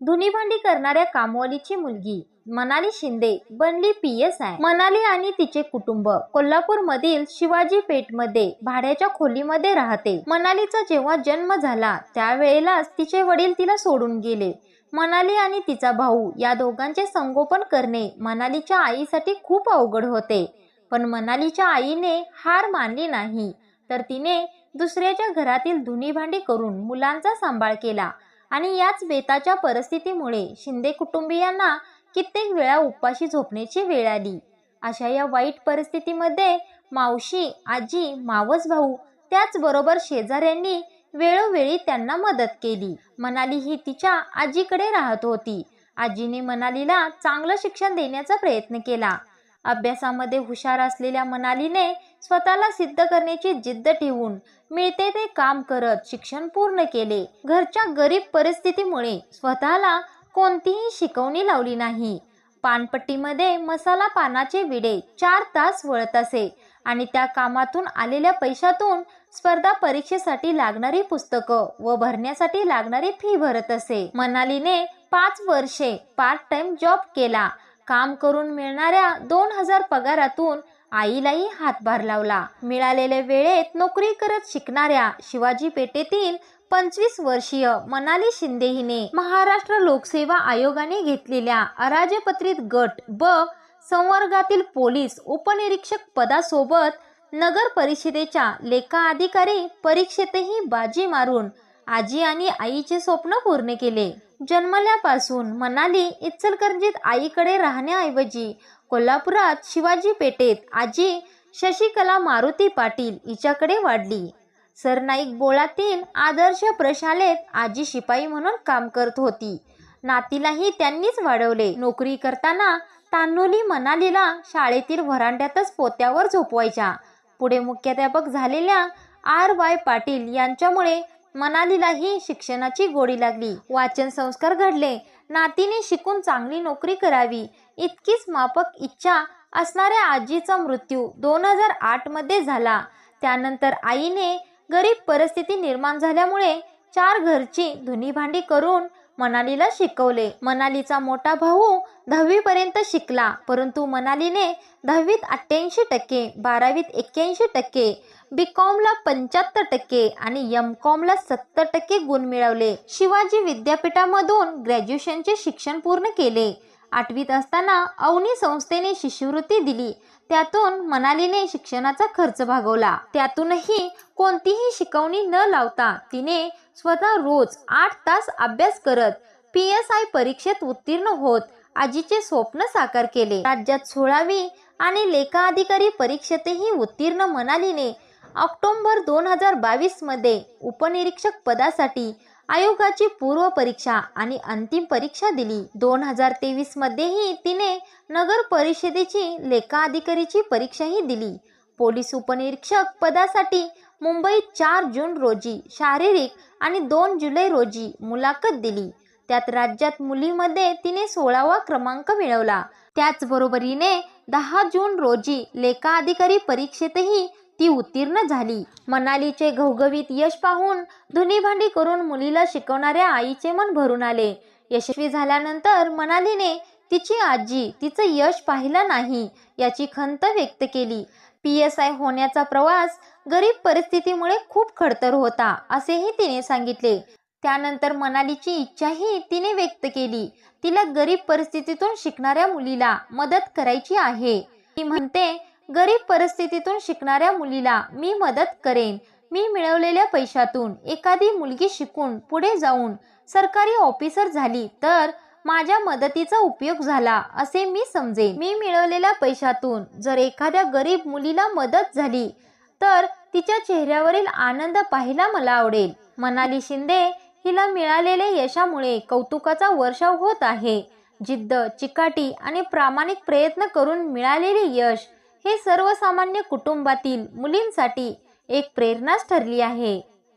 धुनीभांडी करणाऱ्या कामवालीची मुलगी मनाली शिंदे बनली पी एस आय मनाली आणि तिचे कुटुंब कोल्हापूर मधील शिवाजी पेठमध्ये भाड्याच्या खोलीमध्ये राहते. मनालीचा जेव्हा जन्म झाला त्यावेळेलाच तिचे वडील तिला सोडून गेले. मनाली आणि तिचा भाऊ या दोघांचे संगोपन करणे मनालीच्या आईसाठी खूप अवघड होते. पण मनालीच्या आईने हार मानली नाही. तर तिने दुसऱ्याच्या घरातील धुनी भांडी करून मुलांचा सांभाळ केला. आणि याच बेताच्या परिस्थितीमुळे शिंदे कुटुंबियांना कित्येक वेळा उपाशी झोपण्याची वेळ आली. अशा या वाईट परिस्थितीमध्ये मावशी आजी मावस भाऊ त्याचबरोबर शेजाऱ्यांनी वेळोवेळी त्यांना मदत केली. मनाली ही तिच्या आजीकडे राहत होती. आजीने मनालीला चांगलं शिक्षण देण्याचा प्रयत्न केला. अभ्यासामध्ये हुशार असलेल्या मनालीने स्वतःला सिद्ध करण्याची जिद्द ठेवून मिळते ते काम करत शिक्षण पूर्ण केले. घरच्या गरीब परिस्थितीमुळे स्वतःला कोणतीही शिकवणी लावली नाही. पानपट्टीमध्ये मसाला पानाचे विडे चार तास वळत असे आणि त्या कामातून आलेल्या पैशातून स्पर्धा परीक्षेसाठी लागणारी पुस्तकं व भरण्यासाठी लागणारी फी भरत असे. मनालीने पाच वर्षे पार्ट टाइम जॉब केला. काम करून मिळणाऱ्या दोन हजार पगारातून आईलाही हातभार लावला. मिळालेल्या वेळेत नोकरी करत शिकणाऱ्या शिवाजी पेठेतील पंचवीस वर्षीय मनाली शिंदे हिने महाराष्ट्र लोकसेवा आयोगाने घेतलेल्या अराजपत्रित गट ब संवर्गातील पोलीस उपनिरीक्षक पदासोबत नगर परिषदेच्या लेखा अधिकारी परीक्षेतही बाजी मारून आजी आणि आईचे स्वप्न पूर्ण केले. जन्मल्यापासून मनाली इचलकरंजीत आईकडे राहण्याऐवजी कोल्हापुरात शिवाजी पेठेत आजी शशिकला मारुती पाटील हिच्याकडे वाढली. सरनाईक बोळातील आदर्श प्रशालेत आजी शिपाई म्हणून काम करत होती. नातीलाही त्यांनीच वाढवले. नोकरी करताना तान्हुली मनालीला शाळेतील व्हरांड्यातच पोत्यावर झोपवायच्या. पुढे मुख्याध्यापक झालेल्या आर वाय पाटील यांच्यामुळे मनालीलाही शिक्षणाची गोडी लागली. वाचन संस्कार घडले. नातीने शिकून चांगली नोकरी करावी. इतकीच मापक इच्छा असणाऱ्या आजीचा मृत्यू दोन हजार आठमध्ये झाला. त्यानंतर आईने गरीब परिस्थिती निर्माण झाल्यामुळे चार घरची धुनी भांडी करून मनालीला शिकवले. मनालीचा मोठा भाऊ दहावी पर्यंत शिकला. परंतु मनालीने दहावीत अठ्ठ्याऐंशी टक्के बारावीत एक्क्याऐंशी टक्के बी कॉमला पंच्याहत्तर टक्के आणि एम कॉमला सत्तर टक्के गुण मिळवले. शिवाजी विद्यापीठामधून ग्रॅज्युएशनचे शिक्षण पूर्ण केले. आठवीत असताना अवनी संस्थेने शिष्यवृत्ती दिली. त्यातून मनालीने शिक्षणाचा खर्च भागवला. त्यातूनही कोणतीही शिकवणी न लावता तिने स्वतः रोज आठ तास अभ्यास करत पी एस आय परीक्षेत उत्तीर्ण होत आजीचे स्वप्न साकार केले. राज्यात सोळावी आणि लेखा अधिकारी परीक्षेतही उत्तीर्ण मनालीने ऑक्टोबर दोन हजार बावीसमध्ये उपनिरीक्षक पदासाठी आयोगाची पूर्व परीक्षा आणि अंतिम परीक्षा दिली. दोन हजार तेवीस मध्येही तिने नगर परिषदेची लेखा अधिकारीची परीक्षाही दिली. पोलीस उपनिरीक्षक पदासाठी मुंबईत चार जून रोजी शारीरिक आणि दोन जुलै रोजी मुलाखत दिली. त्यात राज्यात मुलीमध्ये तिने सोळावा क्रमांक मिळवला. त्याचबरोबरीने दहा जून रोजी लेखा अधिकारी परीक्षेतही ती उत्तीर्ण झाली. मनालीचे घवघवीत यश पाहून धुनीभांडी करून मुलीला शिकवणाऱ्या आईचे मन भरून आले. यशस्वी झाल्यानंतर मनालीने तिची आजी तिचं यश पाहिलं नाही याची खंत व्यक्त केली. पी एस आय होण्याचा प्रवास गरीब परिस्थितीमुळे खूप खडतर होता असेही तिने सांगितले. त्यानंतर मनालीची इच्छाही तिने व्यक्त केली. तिला गरीब परिस्थितीतून शिकणाऱ्या मुलीला मदत करायची आहे. ती म्हणते गरीब परिस्थितीतून शिकणाऱ्या मुलीला मी मदत करेन. मी मिळवलेल्या पैशातून एखादी मुलगी शिकून पुढे जाऊन सरकारी ऑफिसर झाली तर माझ्या मदतीचा उपयोग झाला असे मी समजेन. मी मिळवलेल्या पैशातून जर एखाद्या गरीब मुलीला मदत झाली तर तिच्या चेहऱ्यावरील आनंद पाहायला मला आवडेल. मनाली शिंदे हिला मिळालेल्या यशामुळे कौतुकाचा वर्षाव होत आहे. जिद्द चिकाटी आणि प्रामाणिक प्रयत्न करून मिळालेले यश हे सर्वसामान्य कुटुंबातील मुलींसाठी एक प्रेरणाच ठरली आहे.